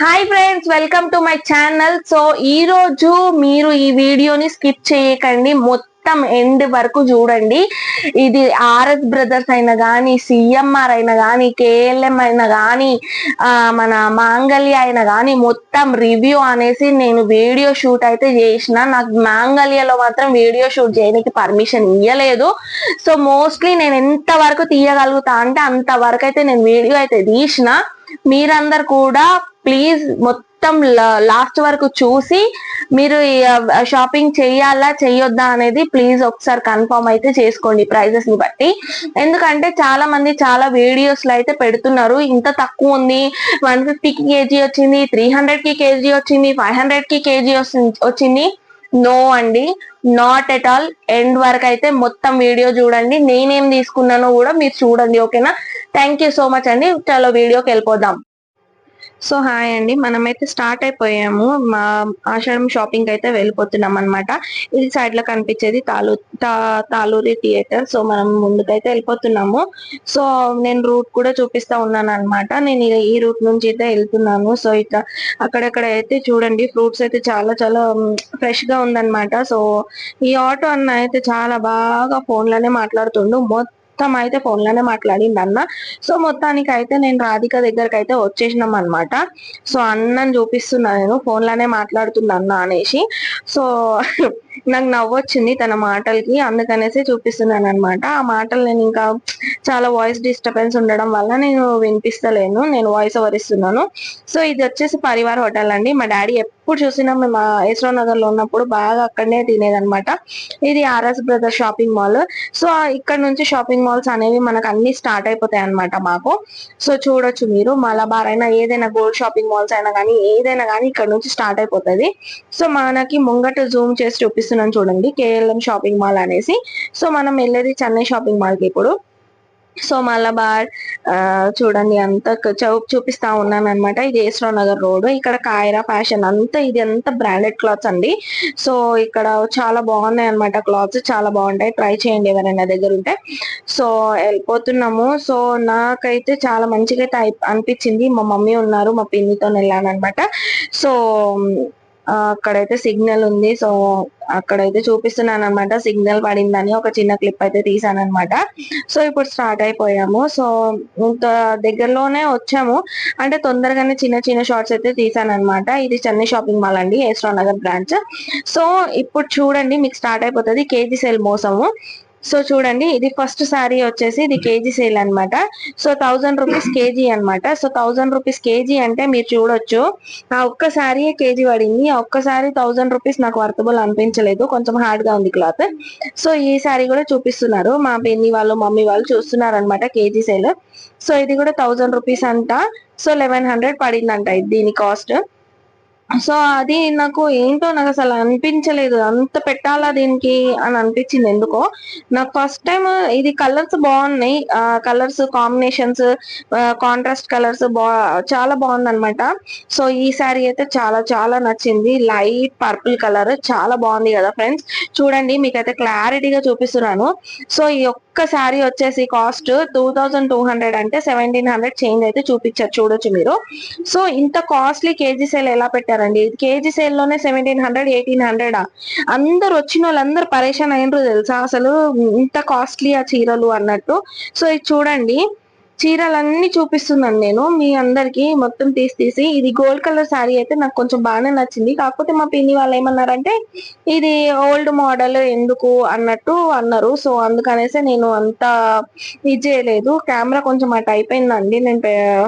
Hi friends welcome to my channel so ఈ రోజు మీరు ఈ వీడియోని స్కిప్ చేయకండి. మొత్తం ఎండ్ వరకు చూడండి. ఇది ఆర్ఎస్ బ్రదర్స్ అయినా కానీ సిఎంఆర్ అయినా కానీ కేఎల్ఎం అయినా కానీ మన మాంగల్య అయినా కానీ మొత్తం రివ్యూ అనేసి నేను వీడియో షూట్ అయితే చేసిన నాకు మాంగల్యలో మాత్రం వీడియో షూట్ చేయడానికి పర్మిషన్ ఇవ్వలేదు సో మోస్ట్లీ నేను ఎంత వరకు తీయగలుగుతా అంటే అంతవరకు అయితే నేను వీడియో అయితే తీసిన. మీరందరు కూడా ప్లీజ్ మొత్తం లాస్ట్ వరకు చూసి మీరు షాపింగ్ చేయాలా చెయ్యొద్దా అనేది ప్లీజ్ ఒకసారి కన్ఫర్మ్ అయితే చేసుకోండి ప్రైజెస్ని బట్టి. ఎందుకంటే చాలా మంది చాలా వీడియోస్లో అయితే పెడుతున్నారు ఇంత తక్కువ ఉంది వన్ ఫిఫ్టీకి కేజీ వచ్చింది త్రీ హండ్రెడ్కి కేజీ వచ్చింది ఫైవ్ హండ్రెడ్కి కేజీ వచ్చింది. నో అండి నాట్ ఎట్ ఆల్. ఎండ్ వరకు అయితే మొత్తం వీడియో చూడండి నేనేం తీసుకున్నానో కూడా మీరు చూడండి ఓకేనా? థ్యాంక్ యూ సో మచ్ అండి. చాలా వీడియోకి వెళ్ళిపోదాం. సో హాయ్ అండి. మనమైతే స్టార్ట్ అయిపోయాము. మా ఆషాఢం షాపింగ్ అయితే వెళ్ళిపోతున్నాం అనమాట ఇది సైడ్లో కనిపించేది తాలూ తాలూరి థియేటర్. సో మనం ముందుకైతే వెళ్ళిపోతున్నాము. సో నేను రూట్ కూడా చూపిస్తా ఉన్నాను అనమాట నేను ఈ రూట్ నుంచి అయితే వెళ్తున్నాను. సో ఇట్లా అక్కడక్కడ అయితే చూడండి. ఫ్రూట్స్ అయితే చాలా చాలా ఫ్రెష్గా ఉందన్నమాట. సో ఈ ఆటో అన్న అయితే చాలా బాగా ఫోన్లోనే మాట్లాడుతుండు. మొత్తం మొత్తం అయితే ఫోన్లోనే మాట్లాడింది అన్న సో మొత్తానికి అయితే నేను రాధిక దగ్గరకు అయితే వచ్చేసినాం అనమాట సో అన్నని చూపిస్తున్నా నేను ఫోన్లోనే మాట్లాడుతున్నా అన్న అనేసి. సో నాకు నవ్వొచ్చింది తన మాటలకి అందుకనేసి చూపిస్తున్నాను అనమాట ఆ మాటలు నేను ఇంకా చాలా వాయిస్ డిస్టర్బెన్స్ ఉండడం వల్ల నేను వినిపిస్తలేను నేను వాయిస్ ఓవర్ ఇస్తున్నాను. సో ఇది వచ్చేసి పరివార్ హోటల్ అండి. మా డాడీ ఎప్పుడు చూసినా మేము యశ్వ నగర్లో ఉన్నప్పుడు బాగా అక్కడనే తినేదన్నమాట. ఇది RS brother shopping mall. So ఇక్కడ నుంచి షాపింగ్ మాల్స్ అనేవి మనకు అన్ని స్టార్ట్ అయిపోతాయి అనమాట మాకు. సో చూడొచ్చు మీరు. మలబార్ అయినా ఏదైనా గోల్డ్ షాపింగ్ మాల్స్ అయినా కానీ ఏదైనా కానీ ఇక్కడ నుంచి స్టార్ట్ అయిపోతుంది. సో మనకి ముంగట జూమ్ చేసి చూపిస్తున్నాను చూడండి కేఎల్ఎం షాపింగ్ మాల్ అనేసి. సో మనం వెళ్ళేది చెన్నై షాపింగ్ మాల్కి ఇప్పుడు. సో మలబార్ చూడండి అంత చూపిస్తా ఉన్నాను అనమాట ఇది ఏస్రో నగర్ రోడ్. ఇక్కడ కాయరా ఫ్యాషన్ అంతా ఇది అంతా బ్రాండెడ్ క్లాత్స్ అండి. సో ఇక్కడ చాలా బాగున్నాయి అనమాట క్లాత్స్. చాలా బాగుంటాయి. ట్రై చేయండి ఎవరైనా దగ్గర ఉంటే. సో వెళ్ళిపోతున్నాము. సో నాకైతే చాలా మంచిగా అయితే అనిపించింది. మా మమ్మీ ఉన్నారు మా పిన్నితో వెళ్ళాను అనమాట సో అక్కడైతే సిగ్నల్ ఉంది. సో అక్కడైతే చూపిస్తున్నాను అనమాట సిగ్నల్ పడిందని ఒక చిన్న క్లిప్ అయితే తీసాను అనమాట సో ఇప్పుడు స్టార్ట్ అయిపోయాము. సో దగ్గరలోనే వచ్చాము. అంటే తొందరగానే చిన్న చిన్న షార్ట్స్ అయితే తీసాను అనమాట ఇది చెన్నై షాపింగ్ మాల్ అండి. ఏస్ట్రా నగర్ బ్రాంచ్. సో ఇప్పుడు చూడండి మీకు స్టార్ట్ అయిపోతుంది. కేజీ సేల్ మోసము. సో చూడండి ఇది ఫస్ట్ సారీ వచ్చేసి ఇది కేజీ సేల్ అనమాట సో థౌజండ్ రూపీస్ కేజీ అనమాట సో థౌజండ్ రూపీస్ కేజీ అంటే మీరు చూడొచ్చు ఆ ఒక్క సారీ కేజీ పడింది. ఆ ఒక్క థౌజండ్ రూపీస్ నాకు వర్తబుల్ అనిపించలేదు. కొంచెం హార్డ్గా ఉంది క్లాత్ సో ఈ సారీ కూడా చూపిస్తున్నారు. మా పిన్ని వాళ్ళు మమ్మీ వాళ్ళు చూస్తున్నారు అనమాట కేజీ సేల్. సో ఇది కూడా థౌజండ్ రూపీస్ అంట. సో లెవెన్ హండ్రెడ్ పడిందంట దీని కాస్ట్ సో అది నాకు ఏంటో నాకు అసలు అనిపించలేదు. అంత పెట్టాలా దీనికి అని అనిపించింది ఎందుకో. నాకు ఫస్ట్ టైం ఇది కలర్స్ బాగున్నాయి. కలర్స్ కాంబినేషన్స్ కాంట్రాస్ట్ కలర్స్ బా చాలా బాగుంది అనమాట సో ఈ సారీ అయితే చాలా చాలా నచ్చింది. లైట్ పర్పుల్ కలర్ చాలా బాగుంది కదా ఫ్రెండ్స్ చూడండి మీకైతే క్లారిటీగా చూపిస్తున్నాను. సో ఈ ఒక్క శారీ వచ్చేసి cost two thousand two hundred అంటే సెవెంటీన్ హండ్రెడ్ చేంజ్ అయితే చూపించారు చూడొచ్చు మీరు. సో ఇంత కాస్ట్లీ కేజీ సేల్ ఎలా పెట్టారండి? కేజీ సేల్లోనే సెవెంటీన్ హండ్రెడ్ ఎయిటీన్ హండ్రెడ్? అందరు వచ్చిన వాళ్ళందరూ పరేషాన్ అయినరు తెలుసా? అసలు ఇంత కాస్ట్లీ ఆ చీరలు అన్నట్టు. సో ఇది చూడండి చీరలన్నీ చూపిస్తున్నాను నేను మీ అందరికి మొత్తం తీసి తీసి. ఇది గోల్డ్ కలర్ శారీ అయితే నాకు కొంచెం బాగానే నచ్చింది. కాకపోతే మా పిన్ని వాళ్ళు ఏమన్నారంటే ఇది ఓల్డ్ మోడల్ ఎందుకు అన్నట్టు అన్నారు. సో అందుకనేసి నేను అంత ఇది చేయలేదు. కెమెరా కొంచెం అటు అయిపోయిందండి నేను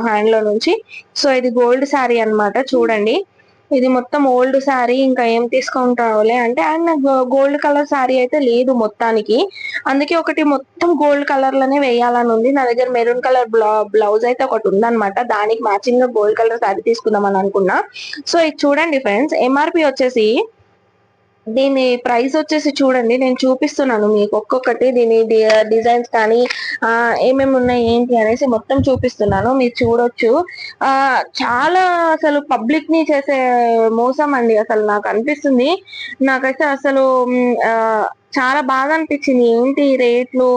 హ్యాండ్లో నుంచి. సో ఇది గోల్డ్ శారీ అనమాట చూడండి. ఇది మొత్తం ఓల్డ్ శారీ ఇంకా ఏం తీసుకుంటావులే అంటే అండ్ గోల్డ్ కలర్ శారీ అయితే లేదు మొత్తానికి. అందుకే ఒకటి మొత్తం గోల్డ్ కలర్లోనే వేయాలని ఉంది. నా దగ్గర మెరూన్ కలర్ బ్లౌజ్ అయితే ఒకటి ఉందన్నమాట. దానికి మ్యాచింగ్గా గోల్డ్ కలర్ శారీ తీసుకుందాం అని అనుకున్నా. సో ఇది చూడండి ఫ్రెండ్స్ ఎంఆర్పి వచ్చేసి దీని ప్రైస్ వచ్చేసి చూడండి నేను చూపిస్తున్నాను మీకు ఒక్కొక్కటి. దీని డిజైన్స్ కానీ ఏమేమి ఉన్నాయి ఏంటి అనేసి మొత్తం చూపిస్తున్నాను మీరు చూడొచ్చు. ఆ చాలా అసలు పబ్లిక్ని చేసే మోసం అండి అసలు నాకు అనిపిస్తుంది. నాకైతే అసలు చాలా బాగా అనిపించింది. ఏంటి రేట్లు?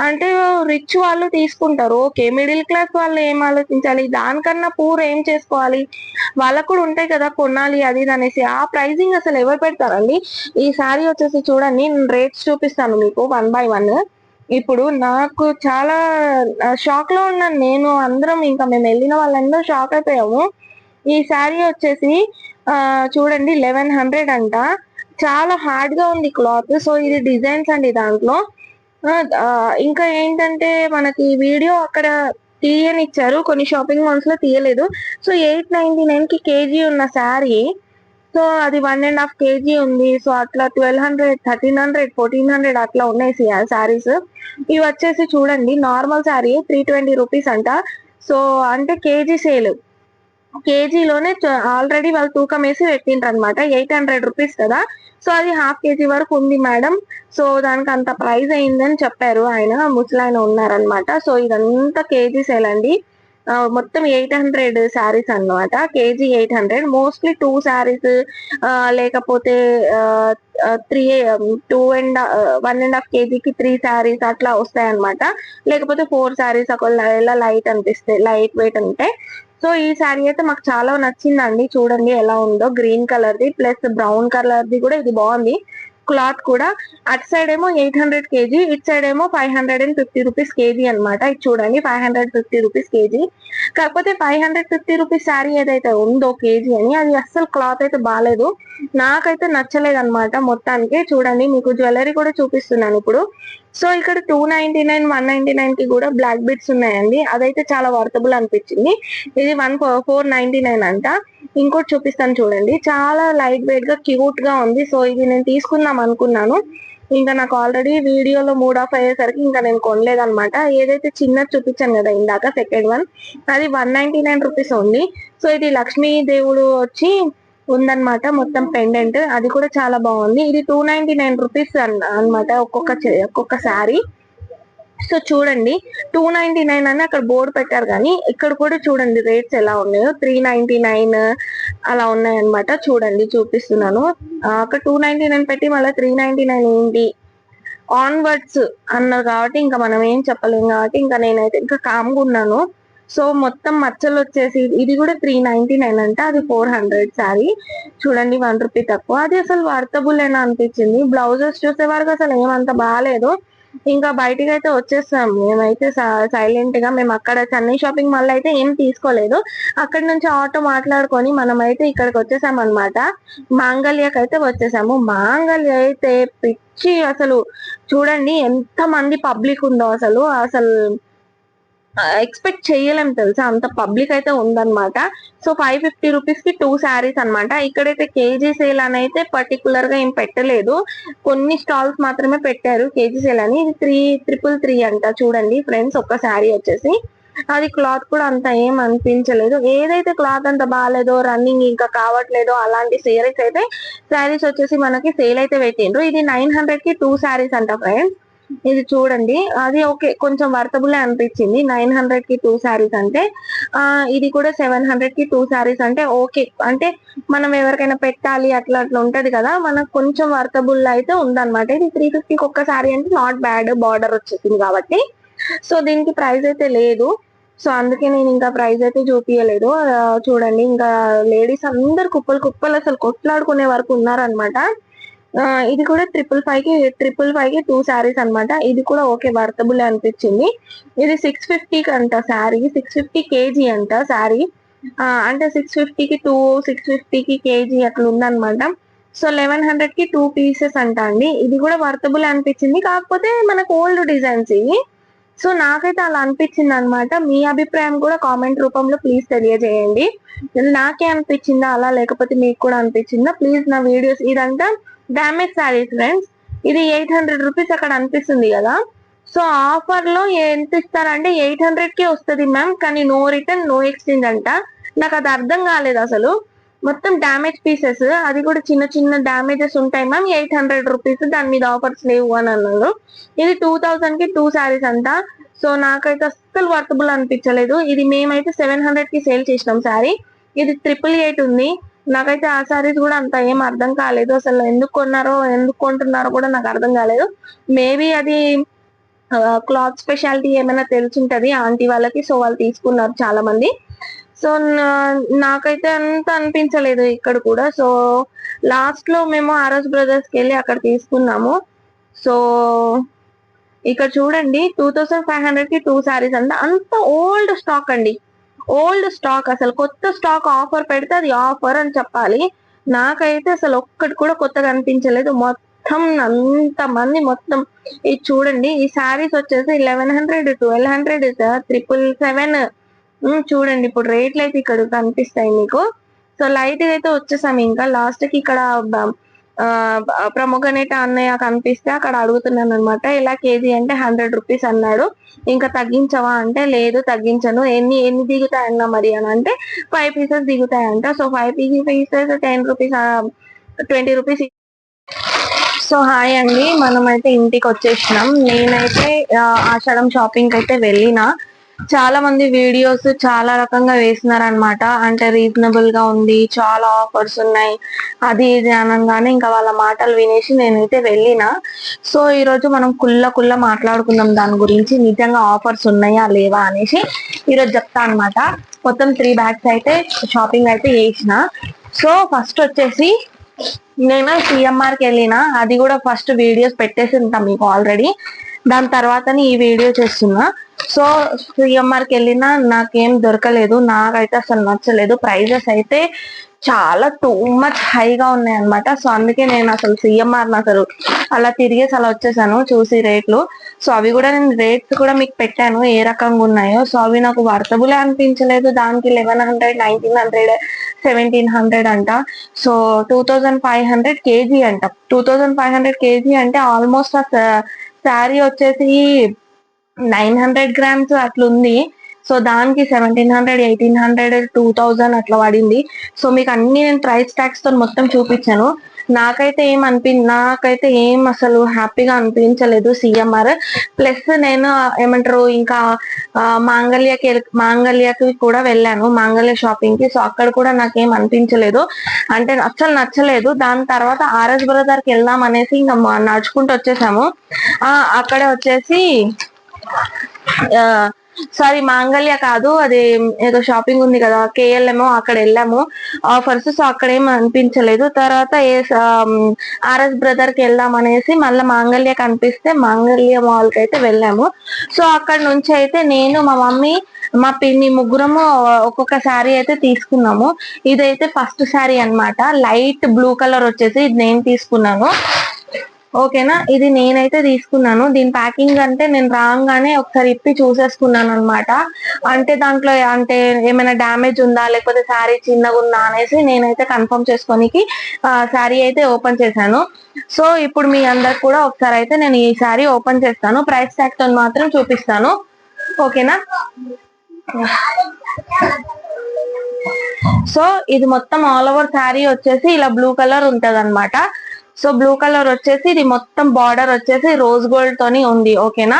అంటే రిచ్ వాళ్ళు తీసుకుంటారు ఓకే. మిడిల్ క్లాస్ వాళ్ళు ఏం ఆలోచించాలి? దానికన్నా పూర్ ఏం చేసుకోవాలి? వాళ్ళకు కూడా ఉంటాయి కదా కొనాలి అది అనేసి. ఆ ప్రైజింగ్ అసలు ఎవరు పెడతారండి? ఈ సారీ వచ్చేసి చూడండి నేను రేట్స్ చూపిస్తాను మీకు వన్ బై వన్. ఇప్పుడు నాకు చాలా షాక్లో ఉన్నాను. నేను అందరం ఇంకా మేము వెళ్ళిన వాళ్ళందరూ షాక్ అయిపోయాము. ఈ శారీ వచ్చేసి చూడండి లెవెన్ హండ్రెడ్ అంట. చాలా హార్డ్గా ఉంది క్లాత్. సో ఇది డిజైన్స్ అండి దాంట్లో. ఇంకా ఏంటంటే మనకి వీడియో అక్కడ తీయనిచ్చారు. కొన్ని షాపింగ్ మాల్స్లో తీయలేదు. సో ఎయిట్ నైన్టీ నైన్కి కేజీ ఉన్న శారీ సో అది వన్ అండ్ హాఫ్ కేజీ ఉంది. సో అట్లా twelve hundred thirteen hundred fourteen hundred అట్లా ఉన్నాయి శారీస్ ఇవి వచ్చేసి చూడండి normal sari three twenty rupees అంట. సో అంటే కేజీ సేల్ కేజీలోనే ఆల్రెడీ వాళ్ళు తూకం వేసి పెట్టిండ్రు అనమాట ఎయిట్ హండ్రెడ్ రూపీస్ కదా. సో అది హాఫ్ కేజీ వరకు ఉంది మేడం సో దానికి అంత ప్రైస్ అయిందని చెప్పారు ఆయన. ముసలాయన ఉన్నారనమాట సో ఇదంతా కేజీ సేల్ అండి. మొత్తం ఎయిట్ హండ్రెడ్ శారీస్ అన్నమాట. KG eight hundred mostly two saris లేకపోతే three two and one and half కేజీకి త్రీ శారీస్ అట్లా వస్తాయి అనమాట లేకపోతే ఫోర్ శారీస్ ఒకవేళ లైట్ అనిపిస్తాయి లైట్ వెయిట్ ఉంటాయి సో ఈ శారీ అయితే మాకు చాలా నచ్చిందండి. చూడండి ఎలా ఉందో. గ్రీన్ కలర్ ది ప్లస్ బ్రౌన్ కలర్ది కూడా ఇది బాగుంది. క్లాత్ కూడా అటు సైడ్ ఏమో ఎయిట్ హండ్రెడ్ కేజీ ఇటు సైడ్ ఏమో five hundred and fifty rupees KG అనమాట ఇది చూడండి five hundred fifty rupees KG. కాకపోతే five hundred fifty rupees sari ఏదైతే ఉందో కేజీ అని అది అస్సలు క్లాత్ అయితే బాగాలేదు. నాకైతే నచ్చలేదు అనమాట మొత్తానికి. చూడండి మీకు జ్యువెలరీ కూడా చూపిస్తున్నాను ఇప్పుడు. సో ఇక్కడ two ninety nine one ninety నైన్కి కూడా బ్లాక్ బిట్స్ ఉన్నాయండి. అదైతే చాలా వర్తబుల్ అనిపించింది. ఇది వన్ ఫోర్ నైన్టీ నైన్ అంట. ఇంకోటి చూపిస్తాను చూడండి. చాలా లైట్ వెయిట్గా క్యూట్గా ఉంది. సో ఇది నేను తీసుకుందాం అనుకున్నాను. ఇంకా నాకు ఆల్రెడీ వీడియోలో మూడ్ ఆఫ్ అయ్యేసరికి ఇంకా నేను కొనలేదనమాట ఏదైతే చిన్న చూపించాను కదా ఇందాక సెకండ్ వన్ అది వన్ నైన్టీ నైన్ రూపీస్ ఉంది. సో ఇది లక్ష్మీ దేవుడు వచ్చి ఉందన్నమాట మొత్తం పెండెంట్ అది కూడా చాలా బాగుంది. ఇది టూ నైన్టీ నైన్ రూపీస్ అన్నమాట ఒక్కొక్క ఒక్కొక్క శారీ సో చూడండి టూ నైన్టీ నైన్ అని అక్కడ బోర్డు పెట్టారు కానీ ఇక్కడ కూడా చూడండి రేట్స్ ఎలా ఉన్నాయో. త్రీ నైన్టీ నైన్ అలా ఉన్నాయన్నమాట. చూడండి చూపిస్తున్నాను. అక్కడ టూ నైన్టీ నైన్ పెట్టి మళ్ళీ త్రీ నైన్టీ నైన్ ఏంటి? ఆన్వర్డ్స్ అన్నారు కాబట్టి ఇంకా మనం ఏం చెప్పలేం కాబట్టి ఇంకా నేనైతే ఇంకా కామ్గా ఉన్నాను. సో మొత్తం మచ్చలు వచ్చేసి ఇది కూడా త్రీ నైన్టీ నైన్ అంటే. అది ఫోర్ హండ్రెడ్ శారీ చూడండి వన్ రూపీ తక్కువ. అది అసలు వర్తబుల్ అని అనిపించింది. బ్లౌజెస్ చూసే వరకు అసలు ఏమంత బాగాలేదు. ఇంకా బయటికి అయితే వచ్చేస్తాం మేమైతే సైలెంట్గా మేము అక్కడ చెన్నై షాపింగ్ మాల్ అయితే ఏం తీసుకోలేదు. అక్కడ నుంచి ఆటో మాట్లాడుకొని మనం అయితే ఇక్కడికి వచ్చేసాం అనమాట మాంగళ్యకి అయితే వచ్చేసాము. మాంగళ్య అయితే పిచ్చి అసలు. చూడండి ఎంత మంది పబ్లిక్ ఉందో అసలు. అసలు ఎక్స్పెక్ట్ చేయలేం తెలుసా? అంత పబ్లిక్ అయితే ఉందన్నమాట. సో ఫైవ్ ఫిఫ్టీ రూపీస్కి టూ శారీస్ అన్నమాట. ఇక్కడైతే కేజీ సేల్ అని అయితే పర్టికులర్గా ఏం పెట్టలేదు. కొన్ని స్టాల్స్ మాత్రమే పెట్టారు కేజీ సేల్ అని. ఇది త్రీ ట్రిపుల్ త్రీ అంట. చూడండి ఫ్రెండ్స్ ఒక్క శారీ వచ్చేసి. అది క్లాత్ కూడా అంత ఏం అనిపించలేదు. ఏదైతే క్లాత్ అంత బాగాలేదో రన్నింగ్ ఇంకా కావట్లేదో అలాంటి సారీస్ అయితే శారీస్ వచ్చేసి మనకి సేల్ అయితే పెట్టిండ్రు. ఇది నైన్ హండ్రెడ్కి టూ శారీస్ అంట ఫ్రెండ్స్ ఇది చూడండి. అది ఓకే కొంచెం వర్తబుల్ అనిపించింది. నైన్ హండ్రెడ్కి టూ శారీస్ అంటే ఆ ఇది కూడా సెవెన్ హండ్రెడ్కి టూ శారీస్ అంటే ఓకే. అంటే మనం ఎవరికైనా పెట్టాలి అట్లా అట్లా ఉంటది కదా మనకు కొంచెం వర్తబుల్ అయితే ఉందన్నమాట. ఇది త్రీ ఫిఫ్టీకి ఒక్క శారీ అంటే నాట్ బ్యాడ్ బార్డర్ వచ్చేసింది కాబట్టి. సో దీనికి ప్రైస్ అయితే లేదు. సో అందుకే నేను ఇంకా ప్రైస్ అయితే చూపించలేదు చూడండి ఇంకా లేడీస్ అందరు కుప్పలు కుప్పలు అసలు కొట్లాడుకునే వరకు ఉన్నారనమాట ఇది కూడా ట్రిపుల్ ఫైవ్కి ట్రిపుల్ ఫైవ్కి టూ శారీస్ అనమాట ఇది కూడా ఓకే వర్తబుల్ అనిపించింది. ఇది సిక్స్ ఫిఫ్టీకి అంట శారీ సిక్స్ ఫిఫ్టీ కేజీ అంట శారీ అంటే సిక్స్ ఫిఫ్టీకి టూ సిక్స్ ఫిఫ్టీకి కేజీ అట్లా ఉందన్నమాట. సో లెవెన్ హండ్రెడ్కి టూ పీసెస్ అంట అండి. ఇది కూడా వర్తబుల్ అనిపించింది. కాకపోతే మనకు ఓల్డ్ డిజైన్స్ ఇవి. సో నాకైతే అలా అనిపించింది అనమాట మీ అభిప్రాయం కూడా కామెంట్ రూపంలో ప్లీజ్ తెలియజేయండి. నాకే అనిపించిందా? అలా లేకపోతే మీకు కూడా అనిపించిందా? ప్లీజ్ నా వీడియోస్ ఇదంతా డామేజ్ శారీస్ ఫ్రెండ్స్ ఇది ఎయిట్ హండ్రెడ్ రూపీస్ అక్కడ అనిపిస్తుంది కదా. సో ఆఫర్లో ఎంత ఇస్తారంటే ఎయిట్ హండ్రెడ్ కే వస్తుంది మ్యామ్ కానీ నో రిటర్న్ నో ఎక్స్చేంజ్ అంట. నాకు అది అర్థం కాలేదు అసలు. మొత్తం డామేజ్ పీసెస్ అది కూడా చిన్న చిన్న డామేజెస్ ఉంటాయి మ్యామ్ ఎయిట్ హండ్రెడ్ రూపీస్ దాని మీద ఆఫర్స్ లేవు అని అన్నారు. ఇది టూ థౌసండ్కి టూ శారీస్ అంట. సో నాకైతే అస్సలు వర్తబుల్ అనిపించలేదు. ఇది మేమైతే సెవెన్ హండ్రెడ్కి సేల్ చేసినాం శారీ ఇది ట్రిపుల్ ఎయిట్ ఉంది. నాకైతే ఆ సారీస్ కూడా అంత ఏం అర్థం కాలేదు. అసలు ఎందుకు కొన్నారో ఎందుకు కొంటున్నారో కూడా నాకు అర్థం కాలేదు. మేబీ అది క్లాత్ స్పెషాలిటీ ఏమైనా తెలిసింటది. ఆంటీ వాళ్ళకి సో వాళ్ళు తీసుకున్నారు చాలా మంది సో నాకైతే అంత అనిపించలేదు ఇక్కడ కూడా. సో లాస్ట్లో మేము ఆర్ఎస్ బ్రదర్స్కి వెళ్ళి అక్కడ తీసుకున్నాము. సో ఇక్కడ చూడండి టూ థౌసండ్ ఫైవ్ హండ్రెడ్కి టూ సారీస్ అంట. అంత ఓల్డ్ స్టాక్ అండి. ఓల్డ్ స్టాక్ అసలు కొత్త స్టాక్ ఆఫర్ పెడితే అది ఆఫర్ అని చెప్పాలి. నాకైతే అసలు ఒక్కటి కూడా కొత్తగా అనిపించలేదు. మొత్తం అంత మంది మొత్తం ఇది చూడండి ఈ శారీస్ వచ్చేసి eleven hundred twelve hundred triple seven చూడండి ఇప్పుడు రేట్లు అయితే ఇక్కడ కనిపిస్తాయి మీకు. సో లైట్ అయితే వచ్చేసాం ఇంకా. లాస్ట్కి ఇక్కడ ప్రముఖనేట అన్నయ్య కనిపిస్తే అక్కడ అడుగుతున్నాను అనమాట ఇలా కేజీ అంటే హండ్రెడ్ రూపీస్ అన్నాడు. ఇంకా తగ్గించవా? అంటే లేదు తగ్గించను. ఎన్ని ఎన్ని దిగుతాయన్నా మరి అని అంటే five pieces దిగుతాయంట. So five pieces ten rupees twenty rupees so hi అండి. మనమైతే ఇంటికి వచ్చేసినాం నేనైతే ఆషాఢం షాపింగ్ అయితే వెళ్ళిన. చాలా మంది వీడియోస్ చాలా రకంగా వేసినారనమాట అంటే రీజనబుల్గా ఉంది చాలా ఆఫర్స్ ఉన్నాయి. అది ఇది అనగానే ఇంకా వాళ్ళ మాటలు వినేసి నేనైతే వెళ్ళిన. సో ఈ రోజు మనం కుల్ల కుల్ల మాట్లాడుకుందాం. దాని గురించి నిజంగా ఆఫర్స్ ఉన్నాయా లేవా అనేసి ఈరోజు చెప్తా అనమాట మొత్తం త్రీ బ్యాగ్స్ అయితే షాపింగ్ అయితే చేసిన. సో ఫస్ట్ వచ్చేసి నేను సిఎంఆర్కి వెళ్ళిన. అది కూడా ఫస్ట్ వీడియోస్ పెట్టేసి ఉంటాం మీకు ఆల్రెడీ దాని తర్వాతనే ఈ వీడియో చేస్తున్నా. సో సిఎంఆర్కి వెళ్ళినా నాకేం దొరకలేదు. నాకైతే అసలు నచ్చలేదు. ప్రైజెస్ అయితే చాలా టూ మచ్ హైగా ఉన్నాయి అన్నమాట సో అందుకే నేను అసలు సిఎంఆర్ అసలు అలా తిరిగేసి అలా వచ్చేసాను చూసి రేట్లు. సో అవి కూడా నేను రేట్స్ కూడా మీకు పెట్టాను ఏ రకంగా ఉన్నాయో. సో అవి నాకు వర్తబుల్ అనిపించలేదు. దానికి eleven hundred nineteen hundred seventeen hundred అంట. So two thousand five hundred KG అంట. Two thousand five hundred KG అంటే ఆల్మోస్ట్ శారీ వచ్చేసి నైన్ హండ్రెడ్ గ్రామ్స్ అట్లుంది. సో దానికి seventeen hundred eighteen hundred two thousand అట్లా పడింది. సో మీకు అన్ని నేను ప్రైస్ ట్యాక్స్తో మొత్తం చూపించాను. నాకైతే ఏం అనిపి నాకైతే ఏం అసలు హ్యాపీగా అనిపించలేదు సిఎంఆర్. ప్లస్ నేను ఏమంటారు ఇంకా మాంగళ్యకి మాంగళ్యకి కూడా వెళ్ళాను మాంగళ్య షాపింగ్కి సో అక్కడ కూడా నాకేం అనిపించలేదు. అంటే అసలు నచ్చలేదు. దాని తర్వాత ఆర్ఎస్ బ్రదర్కి వెళ్దాం అనేసి ఇంకా నడుచుకుంటూ వచ్చేసాము. అక్కడ వచ్చేసి సారీ మాంగళ్య కాదు. అది ఏదో షాపింగ్ ఉంది కదా కేఎల్ఎం అక్కడ వెళ్ళాము. ఆఫర్స్ సో అక్కడ ఏం అనిపించలేదు. తర్వాత ఏ ఆర్ఎస్ బ్రదర్కి వెళ్దాం అనేసి మళ్ళీ మాంగళ్య కనిపిస్తే మాంగళ్య మాల్కి అయితే వెళ్ళాము. సో అక్కడ నుంచి అయితే నేను మా మమ్మీ మా పిన్ని ముగ్గురము ఒక్కొక్క శారీ అయితే తీసుకున్నాము. ఇదైతే ఫస్ట్ శారీ అన్నమాట. లైట్ బ్లూ కలర్ వచ్చేసి ఇది నేను తీసుకున్నాను. ఓకేనా? ఇది నేనైతే తీసుకున్నాను. దీని ప్యాకింగ్ అంటే నేను రాగానే ఒకసారి ఇప్పి చూసేసుకున్నాను అనమాట అంటే దాంట్లో అంటే ఏమైనా డ్యామేజ్ ఉందా? లేకపోతే శారీ చిన్నగా ఉందా అనేసి నేనైతే కన్ఫర్మ్ చేసుకోనికి శారీ అయితే ఓపెన్ చేశాను. సో ఇప్పుడు మీ అందరికి కూడా ఒకసారి అయితే నేను ఈ శారీ ఓపెన్ చేస్తాను. ప్రైస్ ట్యాగ్తో మాత్రం చూపిస్తాను. ఓకేనా? సో ఇది మొత్తం ఆల్ ఓవర్ శారీ వచ్చేసి ఇలా బ్లూ కలర్ ఉంటది అనమాట సో బ్లూ కలర్ వచ్చేసి ఇది మొత్తం బార్డర్ వచ్చేసి రోజ్ గోల్డ్ తోని ఉంది ఓకేనా?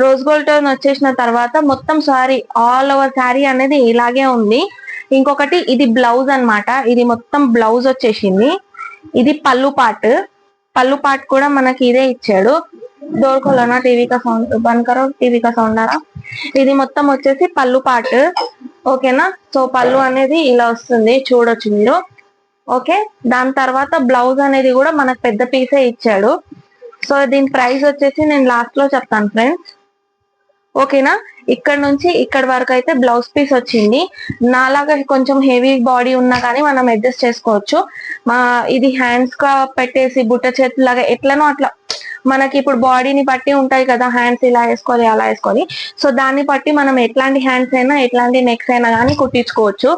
రోజ్ గోల్డ్ టోన్ వచ్చేసిన తర్వాత మొత్తం సారీ ఆల్ ఓవర్ సారీ అనేది ఇలాగే ఉంది. ఇంకొకటి ఇది బ్లౌజ్ అనమాట ఇది మొత్తం బ్లౌజ్ వచ్చేసింది. ఇది పళ్ళు పాట్ పళ్ళు పాట్ కూడా మనకి ఇదే ఇచ్చాడు. దోర్కోలోనా టీవీకా సౌండ్ బన్కరో టీవీకా సౌండ్ అలా ఇది మొత్తం వచ్చేసి పళ్ళు పాట్ ఓకేనా? సో పళ్ళు అనేది ఇలా వస్తుంది చూడొచ్చు మీరు. ఓకే? దాని తర్వాత బ్లౌజ్ అనేది కూడా మనకు పెద్ద పీసే ఇచ్చాడు. సో దీని ప్రైస్ వచ్చేసి నేను లాస్ట్లో చెప్తాను ఫ్రెండ్స్. ఓకేనా? ఇక్కడ నుంచి ఇక్కడ వరకు అయితే బ్లౌజ్ పీస్ వచ్చింది. నాలాగా కొంచెం హెవీ బాడీ ఉన్నా కానీ మనం అడ్జస్ట్ చేసుకోవచ్చు. మా ఇది హ్యాండ్స్గా పెట్టేసి బుట్ట చేతులాగా ఎట్లనో అట్లా మనకి ఇప్పుడు బాడీని బట్టి ఉంటాయి కదా హ్యాండ్స్ ఇలా వేసుకోవాలి అలా వేసుకోవాలి సో దాన్ని బట్టి మనం ఎట్లాంటి హ్యాండ్స్ అయినా ఎట్లాంటి నెక్స్ అయినా కానీ కుట్టించుకోవచ్చు.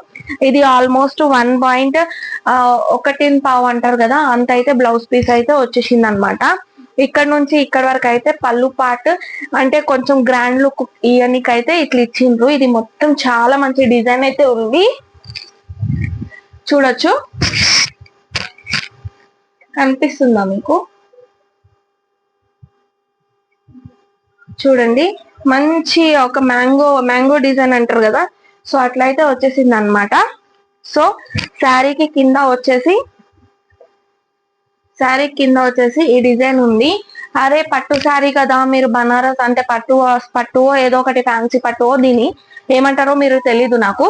ఇది ఆల్మోస్ట్ వన్ పాయింట్ ఒకటిన్ పావు అంటారు కదా అంత అయితే బ్లౌజ్ పీస్ అయితే వచ్చేసింది అనమాట ఇక్కడ నుంచి ఇక్కడ వరకు అయితే పళ్ళు పార్ట్ అంటే కొంచెం గ్రాండ్ లుక్ ఇవన్నీకైతే ఇట్లా ఇచ్చిండ్రు. ఇది మొత్తం చాలా మంచి డిజైన్ అయితే ఉంది. చూడొచ్చు. కనిపిస్తుందా మీకు? చూడండి. మంచి ఒక మ్యాంగో మ్యాంగో డిజైన్ అంటారు కదా. సో అట్లయితే వచ్చేసింది అనమాట సో శారీకి కింద వచ్చేసి శారీ కింద వచ్చేసి ఈ డిజైన్ ఉంది. అరే పట్టు శారీ కదా మీరు బనారస్ అంటే పట్టు పట్టువో ఏదో ఒకటి ఫ్యాన్సీ పట్టువో దీని. ఏమంటారో మీరు తెలీదు నాకు.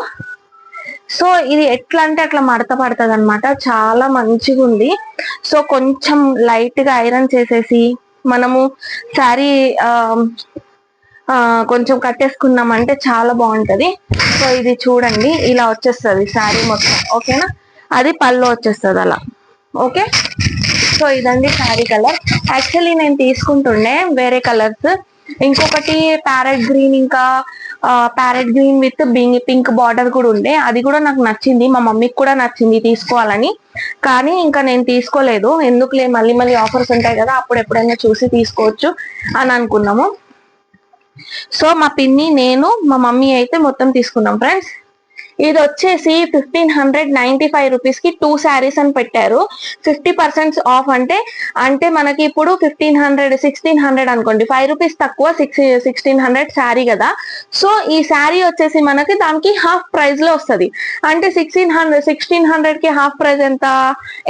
సో ఇది ఎట్లా అంటే అట్లా మడత పడుతుంది అనమాట చాలా మంచిగా ఉంది సో కొంచెం లైట్గా ఐరన్ చేసేసి మనము శారీ కొంచెం కట్టేసుకున్నామంటే చాలా బాగుంటది. సో ఇది చూడండి ఇలా వచ్చేస్తుంది శారీ మొత్తం. ఓకేనా? అది పళ్ళు వచ్చేస్తుంది అలా. ఓకే? సో ఇదండి శారీ కలర్ యాక్చువల్లీ నేను తీసుకుంటుండే వేరే కలర్స్ ఇంకొకటి ప్యారెట్ గ్రీన్ ఇంకా parrot green with pink border కూడా ఉండే. అది కూడా నాకు నచ్చింది. మా మమ్మీకి కూడా నచ్చింది తీసుకోవాలని. కానీ ఇంకా నేను తీసుకోలేదు. ఎందుకులే మళ్ళీ మళ్ళీ ఆఫర్స్ ఉంటాయి కదా అప్పుడు ఎప్పుడైనా చూసి తీసుకోవచ్చు అని అనుకున్నాము. సో మా పిన్ని నేను మా మమ్మీ అయితే మొత్తం తీసుకున్నాం ఫ్రెండ్స్. ఇది వచ్చేసి ఫిఫ్టీన్ హండ్రెడ్ నైన్టీ ఫైవ్ రూపీస్కి టూ శారీస్ అని పెట్టారు. ఫిఫ్టీ పర్సెంట్ ఆఫ్ అంటే అంటే మనకి ఇప్పుడు ఫిఫ్టీన్ హండ్రెడ్ సిక్స్టీన్ హండ్రెడ్ అనుకోండి. ఫైవ్ రూపీస్ తక్కువ సిక్స్ సిక్స్టీన్ హండ్రెడ్ శారీ కదా. సో ఈ శారీ వచ్చేసి మనకి దానికి హాఫ్ ప్రైస్లో వస్తుంది. అంటే సిక్స్టీన్ హండ్రెడ్ సిక్స్టీన్ హండ్రెడ్కి హాఫ్ ప్రైస్ ఎంత?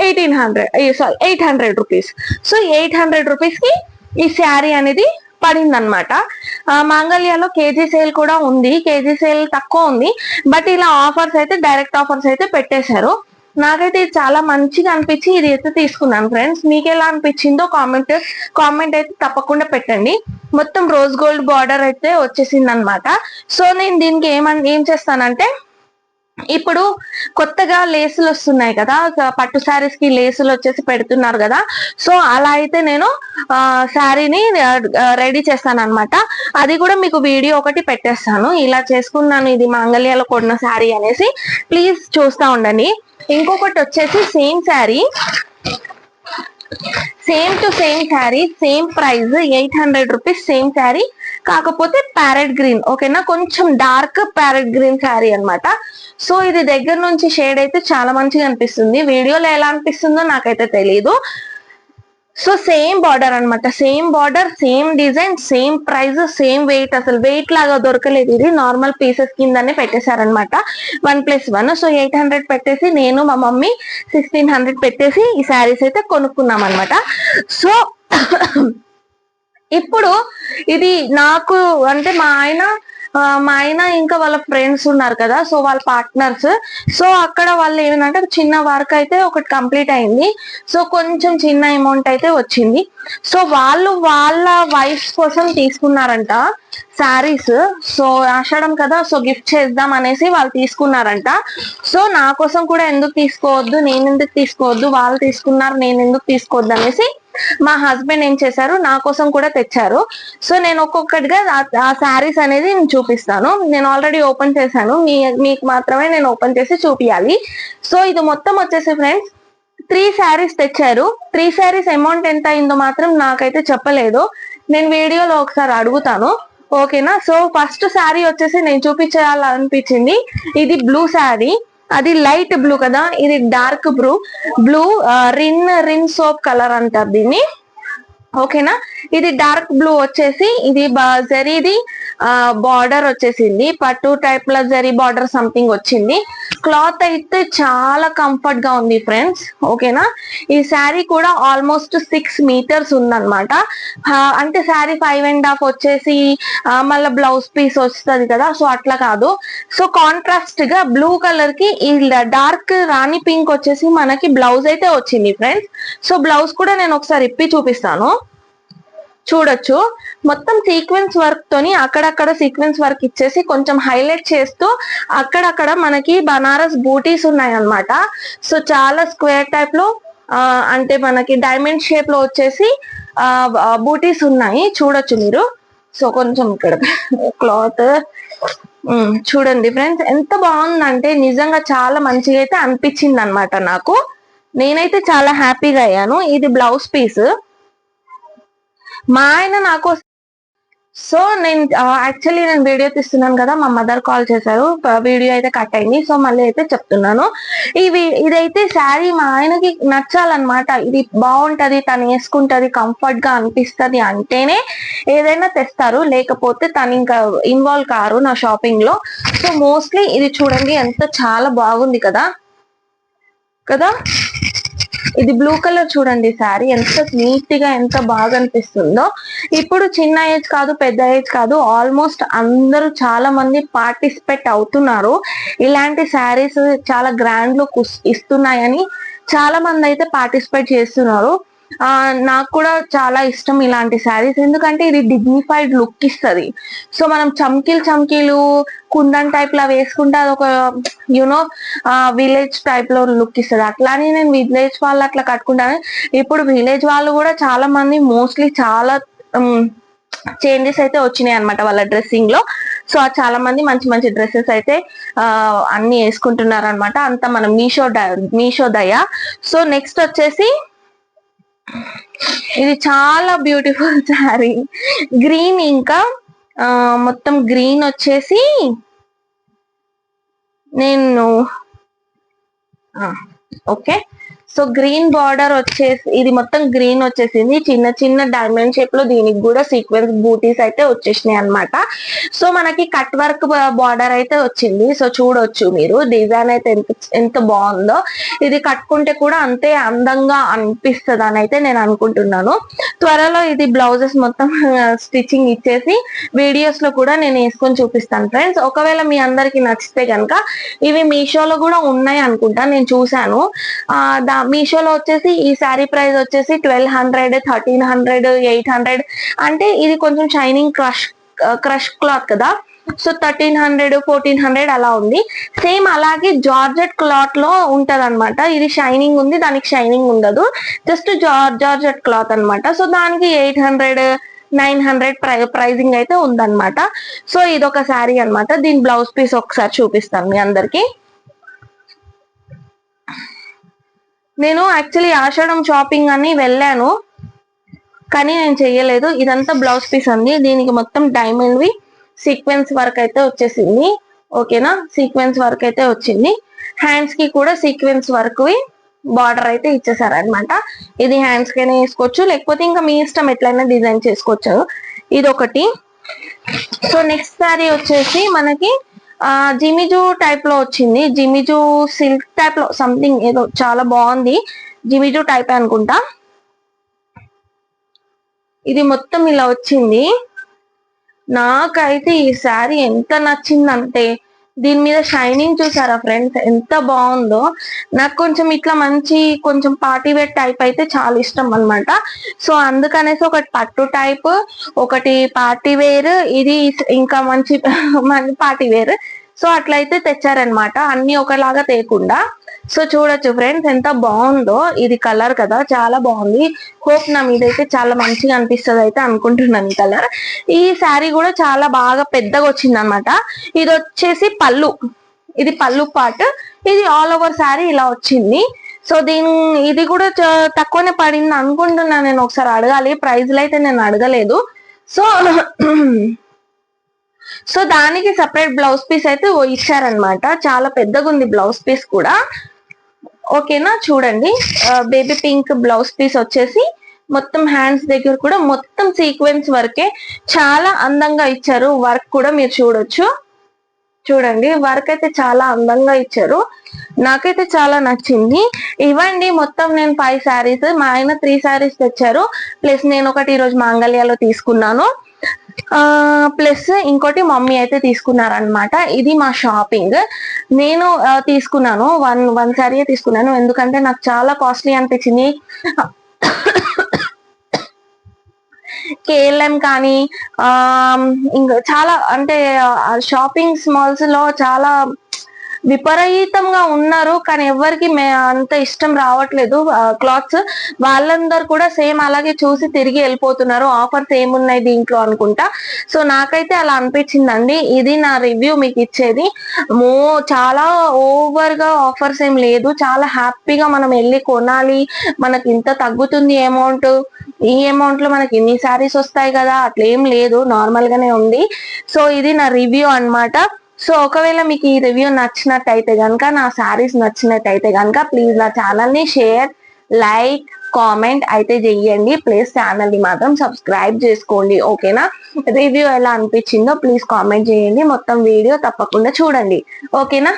Eighteen hundred sorry eight hundred rupees so eight hundred రూపీస్కి ఈ శారీ అనేది పడింది అనమాట కేజీ సేల్ కూడా ఉంది. కేజీ సేల్ తక్కువ ఉంది. బట్ ఇలా ఆఫర్స్ అయితే డైరెక్ట్ ఆఫర్స్ అయితే పెట్టేశారు. నాకైతే ఇది చాలా మంచిగా అనిపించి ఇది అయితే తీసుకున్నాను ఫ్రెండ్స్. మీకు ఎలా అనిపించిందో కామెంట్ కామెంట్ అయితే తప్పకుండా పెట్టండి. మొత్తం రోజ్ గోల్డ్ బార్డర్ అయితే వచ్చేసింది అనమాట సో నేను దీనికి ఏమన్ ఏం చేస్తానంటే ఇప్పుడు కొత్తగా లేసులు వస్తున్నాయి కదా. పట్టు శారీస్కి లేసులు వచ్చేసి పెడుతున్నారు కదా. సో అలా అయితే నేను శారీని రెడీ చేస్తాను అనమాట అది కూడా మీకు వీడియో ఒకటి పెట్టేస్తాను. ఇలా చేసుకున్నాను ఇది మాంగళ్యాలో కొన్న శారీ అనేసి. ప్లీజ్ చూస్తా ఉండండి. ఇంకొకటి వచ్చేసి same sari same to same sari same price eight hundred rupees same sari కాకపోతే ప్యారెట్ గ్రీన్ ఓకేనా కొంచెం డార్క్ ప్యారెట్ గ్రీన్ శారీ అనమాట సో ఇది దగ్గర నుంచి షేడ్ అయితే చాలా మంచిగా అనిపిస్తుంది. వీడియోలో ఎలా అనిపిస్తుందో నాకైతే తెలియదు సో సేమ్ బార్డర్ అనమాట same border same design same price same weight అసలు వెయిట్ లాగా దొరకలేదు ఇది. నార్మల్ పీసెస్ కిందనే పెట్టేశారనమాట one plus one so eight hundred పెట్టేసి నేను మా మమ్మీ సిక్స్టీన్ హండ్రెడ్ పెట్టేసి ఈ శారీస్ అయితే కొనుక్కున్నాం అనమాట సో ఇప్పుడు ఇది నాకు అంటే మా ఆయన మా ఆయన ఇంకా వాళ్ళ ఫ్రెండ్స్ ఉన్నారు కదా సో వాళ్ళ పార్ట్నర్స్ సో అక్కడ వాళ్ళు ఏమంటే చిన్న వర్క్ అయితే ఒకటి కంప్లీట్ అయింది. సో కొంచెం చిన్న అమౌంట్ అయితే వచ్చింది. సో వాళ్ళు వాళ్ళ వైఫ్ కోసం తీసుకున్నారంట శారీస్ సో ఆషాఢం కదా సో గిఫ్ట్ చేద్దాం అనేసి వాళ్ళు తీసుకున్నారంట. సో నా కోసం కూడా ఎందుకు తీసుకోవద్దు నేను ఎందుకు తీసుకోవద్దు వాళ్ళు తీసుకున్నారు నేను ఎందుకు తీసుకోవద్దు అనేసి మా హస్బెండ్ ఏం చేశారు? నా కోసం కూడా తెచ్చారు. సో నేను ఒక్కొక్కటిగా ఆ శారీస్ అనేది నేను చూపిస్తాను. నేను ఆల్రెడీ ఓపెన్ చేశాను. మీ మీకు మాత్రమే నేను ఓపెన్ చేసి చూపించాలి సో ఇది మొత్తం వచ్చేసి ఫ్రెండ్స్ త్రీ శారీస్ తెచ్చారు. త్రీ శారీస్ అమౌంట్ ఎంత అయిందో మాత్రం నాకైతే చెప్పలేదు. నేను వీడియోలో ఒకసారి అడుగుతాను. ఓకేనా? సో ఫస్ట్ శారీ వచ్చేసి నేను చూపించాలనిపించింది. ఇది బ్లూ శారీ. అది లైట్ బ్లూ కదా ఇది dark blue blue Rin Rin soap colour అంటారు దీన్ని. ఓకేనా? ఇది డార్క్ బ్లూ వచ్చేసి ఇది జరీది బార్డర్ వచ్చేసింది. పట్టు టైప్లో జరీ బార్డర్ సంథింగ్ వచ్చింది. క్లాత్ అయితే చాలా కంఫర్ట్గా ఉంది ఫ్రెండ్స్. ఓకేనా? ఈ శారీ కూడా ఆల్మోస్ట్ సిక్స్ మీటర్స్ ఉందన్నమాట. అంటే శారీ ఫైవ్ అండ్ హాఫ్ వచ్చేసి మళ్ళీ బ్లౌజ్ పీస్ వస్తుంది కదా సో అట్లా కాదు. సో కాంట్రాస్ట్గా బ్లూ కలర్కి ఈ డార్క్ రాణి పింక్ వచ్చేసి మనకి బ్లౌజ్ అయితే వచ్చింది ఫ్రెండ్స్. సో బ్లౌజ్ కూడా నేను ఒకసారి ఇప్పి చూపిస్తాను. చూడొచ్చు. మొత్తం సీక్వెన్స్ వర్క్ తోని అక్కడక్కడ సీక్వెన్స్ వర్క్ ఇచ్చేసి కొంచెం హైలైట్ చేస్తూ అక్కడక్కడ మనకి బనారస్ బూటీస్ ఉన్నాయి అన్నమాట సో చాలా స్క్వేర్ టైప్లో అంటే మనకి డైమండ్ షేప్లో వచ్చేసి బూటీస్ ఉన్నాయి. చూడొచ్చు మీరు. సో కొంచెం ఇక్కడ క్లాత్ చూడండి ఫ్రెండ్స్ ఎంత బాగుందంటే నిజంగా చాలా మంచిగా అయితే అనిపించింది అనమాట నాకు. నేనైతే చాలా హ్యాపీగా అయ్యాను. ఇది బ్లౌజ్ పీస్ మా ఆయన నాకు సో నేను యాక్చువల్లీ నేను వీడియో తీస్తున్నాను కదా మా మదర్ కాల్ చేశారు. వీడియో అయితే కట్ అయింది. సో మళ్ళీ అయితే చెప్తున్నాను. ఇవి ఇదైతే శారీ మా ఆయనకి నచ్చాలన్నమాట. ఇది బాగుంటది తను వేసుకుంటది కంఫర్ట్గా అనిపిస్తుంది అంటేనే ఏదైనా తెస్తారు. లేకపోతే తను ఇంకా ఇన్వాల్వ్ కారు నా షాపింగ్లో. సో మోస్ట్లీ ఇది చూడండి ఎంత చాలా బాగుంది కదా. కదా? ఇది బ్లూ కలర్ చూడండి శారీ ఎంత నీట్గా ఎంత బాగా అనిపిస్తుందో ఇప్పుడు చిన్న ఏజ్ కాదు పెద్ద ఏజ్ కాదు ఆల్మోస్ట్ అందరూ చాలా మంది పార్టిసిపేట్ అవుతున్నారు. ఇలాంటి శారీస్ చాలా గ్రాండ్ లుక్ ఇస్తున్నాయని చాలా మంది అయితే పార్టిసిపేట్ చేస్తున్నారు. నాకు కూడా చాలా ఇష్టం ఇలాంటి శారీస్. ఎందుకంటే ఇది డిగ్నిఫైడ్ లుక్ ఇస్తుంది. సో మనం చమ్కీలు చమ్కీలు కుందన్ టైప్ లా వేసుకుంటే అది ఒక యునో విలేజ్ టైప్లో లుక్ ఇస్తుంది. అట్లానే నేను విలేజ్ వాళ్ళు అట్లా కట్టుకుంటాను. ఇప్పుడు విలేజ్ వాళ్ళు కూడా చాలా మంది మోస్ట్లీ చాలా చేంజెస్ అయితే వచ్చినాయి అనమాట వాళ్ళ డ్రెస్సింగ్లో. సో చాలా మంది మంచి మంచి డ్రెస్సెస్ అయితే అన్ని వేసుకుంటున్నారు అనమాట అంత మన మీషో మీషో దయ. సో నెక్స్ట్ వచ్చేసి ఇది చాలా బ్యూటిఫుల్ శారీ గ్రీన్ ఇంకా ఆ, మొత్తం గ్రీన్ వచ్చేసి నేను ఓకే సో గ్రీన్ బార్డర్ వచ్చేసి ఇది మొత్తం గ్రీన్ వచ్చేసింది. చిన్న చిన్న డైమండ్ షేప్లో దీనికి కూడా సీక్వెన్స్ బూటీస్ అయితే వచ్చేసినాయి అన్నమాట. సో మనకి కట్ వర్క్ బార్డర్ అయితే వచ్చింది. సో చూడొచ్చు మీరు. డిజైన్ అయితే ఎంత ఎంత బాగుందో. ఇది కట్టుకుంటే కూడా అంతే అందంగా అనిపిస్తుంది అని అయితే నేను అనుకుంటున్నాను. త్వరలో ఇది బ్లౌజెస్ మొత్తం స్టిచ్చింగ్ ఇచ్చేసి వీడియోస్లో కూడా నేను వేసుకొని చూపిస్తాను ఫ్రెండ్స్ ఒకవేళ మీ అందరికి నచ్చితే కనుక ఇవి మీషోలో కూడా ఉన్నాయి అనుకుంటా. నేను చూశాను. దా మీషోలో వచ్చేసి ఈ శారీ ప్రైస్ వచ్చేసి twelve hundred thirteen hundred eight hundred. అంటే ఇది కొంచెం షైనింగ్ క్రష్ క్రష్ క్లాత్ కదా. So thirteen hundred fourteen hundred అలా ఉంది. సేమ్ అలాగే జార్జెట్ క్లాత్లో ఉంటది అనమాట ఇది షైనింగ్ ఉంది దానికి షైనింగ్ ఉండదు. జస్ట్ జార్జెట్ క్లాత్ అన్నమాట. సో దానికి ఎయిట్ హండ్రెడ్ నైన్ హండ్రెడ్ ప్రై ప్రైజింగ్ అయితే ఉందన్నమాట. సో ఇది ఒక శారీ అన్నమాట. దీని బ్లౌజ్ పీస్ ఒకసారి చూపిస్తాను మీ అందరికి. నేను యాక్చువల్లీ ఆషాఢం షాపింగ్ అని వెళ్ళాను. కానీ నేను చెయ్యలేదు. ఇదంతా బ్లౌజ్ పీస్ అండి. దీనికి మొత్తం డైమండ్వి సీక్వెన్స్ వర్క్ అయితే వచ్చేసింది. ఓకేనా సీక్వెన్స్ వర్క్ అయితే వచ్చింది. హ్యాండ్స్కి కూడా సీక్వెన్స్ వర్క్వి బార్డర్ అయితే ఇచ్చేసారనమాట ఇది హ్యాండ్స్ కైనా వేసుకోవచ్చు. లేకపోతే ఇంకా మీ ఇష్టం ఎట్లయినా డిజైన్ చేసుకోవచ్చు. ఇది ఒకటి సో నెక్స్ట్ శారీ వచ్చేసి మనకి జిమిజు టైప్లో వచ్చింది. జిమిజు సిల్క్ టైప్లో సంథింగ్ ఏదో చాలా బాగుంది. జిమిజు టైప్ అనుకుంటా. ఇది మొత్తం ఇలా వచ్చింది. నాకైతే ఈ శారీ ఎంత నచ్చిందంటే దీని మీద షైనింగ్ చూసారా ఫ్రెండ్స్? ఎంత బాగుందో. నాకు కొంచెం ఇట్లా మంచి కొంచెం పార్టీ వేర్ టైప్ అయితే చాలా ఇష్టం అన్నమాట. సో అందుకనేసి ఒకటి పట్టు టైప్ ఒకటి పార్టీ వేర్ ఇది ఇంకా మంచి మంచి పార్టీ వేర్. సో అట్లయితే తెచ్చారనమాట అన్ని ఒకలాగా తేకుండా. సో చూడొచ్చు ఫ్రెండ్స్ ఎంత బాగుందో. ఇది కలర్ కదా చాలా బాగుంది. హోప్ నా మీద అయితే చాలా మంచిగా అనిపిస్తుంది అయితే అనుకుంటున్నాను ఈ కలర్. ఈ శారీ కూడా చాలా బాగా పెద్దగా వచ్చింది అనమాట ఇది వచ్చేసి పళ్ళు. ఇది పళ్ళు పార్ట్ ఇది ఆల్ ఓవర్ శారీ ఇలా వచ్చింది. సో దీని ఇది కూడా చ- తక్కువనే పడింది అనుకుంటున్నాను నేను ఒకసారి అడగాలి. ప్రైజ్లు అయితే నేను అడగలేదు. సో సో దానికి సపరేట్ బ్లౌజ్ పీస్ అయితే ఇచ్చారనమాట. చాలా పెద్దగా ఉంది బ్లౌజ్ పీస్ కూడా. ఓకేనా? చూడండి. బేబీ పింక్ బ్లౌజ్ పీస్ వచ్చేసి మొత్తం హ్యాండ్స్ దగ్గర కూడా మొత్తం సీక్వెన్స్ వర్కే చాలా అందంగా ఇచ్చారు. వర్క్ కూడా మీరు చూడొచ్చు. చూడండి. వర్క్ అయితే చాలా అందంగా ఇచ్చారు. నాకైతే చాలా నచ్చింది. ఇవ్వండి మొత్తం నేను ఫైవ్ శారీస్ మా ఆయన త్రీ శారీస్ తెచ్చారు. ప్లస్ నేను ఒకటి ఈరోజు మాంగళ్యాలో తీసుకున్నాను. ప్లస్ ఇంకోటి మమ్మీ అయితే తీసుకున్నారనమాట ఇది మా షాపింగ్. నేను తీసుకున్నాను. వన్ వన్ శారీ తీసుకున్నాను. ఎందుకంటే నాకు చాలా కాస్ట్లీ అనిపించింది. కేఎల్ఎం కానీ ఇంకా చాలా అంటే షాపింగ్ మాల్స్లో చాలా విపరీతంగా ఉన్నారు కానీ ఎవరికి అంత ఇష్టం రావట్లేదు. క్లాత్స్ వాళ్ళందరూ కూడా సేమ్ అలాగే చూసి తిరిగి వెళ్ళిపోతున్నారు. ఆఫర్స్ ఏమున్నాయి దీంట్లో అనుకుంటా. సో నాకైతే అలా అనిపించిందండి. ఇది నా రివ్యూ మీకు ఇచ్చేది. మో చాలా ఓవర్గా ఆఫర్స్ ఏం లేదు. చాలా హ్యాపీగా మనం వెళ్ళి కొనాలి. మనకి ఇంత తగ్గుతుంది అమౌంట్. ఈ అమౌంట్లో మనకి ఇన్ని శారీస్ వస్తాయి కదా. అట్లా ఏం లేదు. నార్మల్ గానే ఉంది. సో ఇది నా రివ్యూ అన్నమాట. సో ఒకవేళ మీకు ఈ రివ్యూ నచ్చినట్టయితే కనుక నా శారీస్ నచ్చినట్టయితే కనుక ప్లీజ్ నా ఛానల్ని షేర్ లైక్ కామెంట్ అయితే చెయ్యండి. ప్లీజ్ ఛానల్ని మాత్రం సబ్స్క్రైబ్ చేసుకోండి. ఓకేనా రివ్యూ ఎలా అనిపించిందో ప్లీజ్ కామెంట్ చేయండి మొత్తం వీడియో తప్పకుండా చూడండి. ఓకేనా